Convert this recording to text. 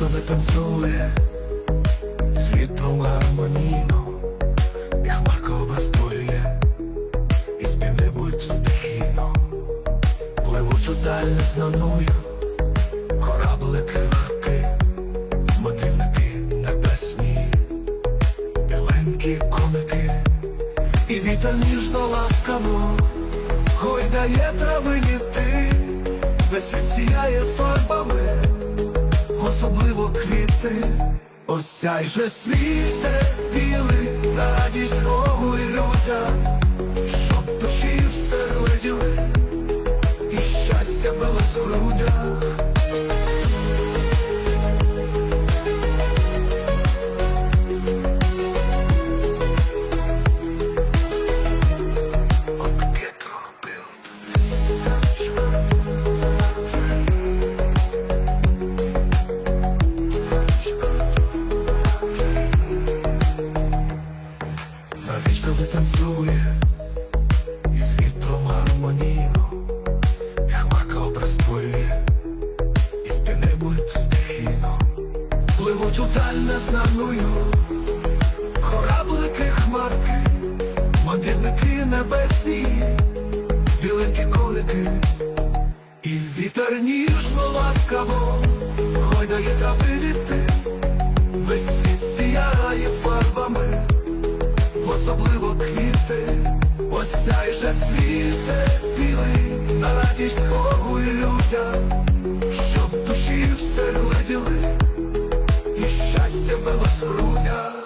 Навічкове танцює. З вітром гармонійно, і хмарка обестворює, і спіне будь стихійно, пливуть у даль незнаною, кораблики легкі, мандрівники небесні, біленькі коники, і вітер ніжно ласкаво, гойдає травині ти, весь світ сіяє фарбами особливо квіти, осяй же світе Витанцює із вітром гармонійно, і хмарка образ створює, і спіни буль стихійно, пливуть у даль незнаною, кораблики хмарки, мандрівники небесні, світе білий, на радість Богу і людям, щоб душі все гледіли, і щастя мила грудя.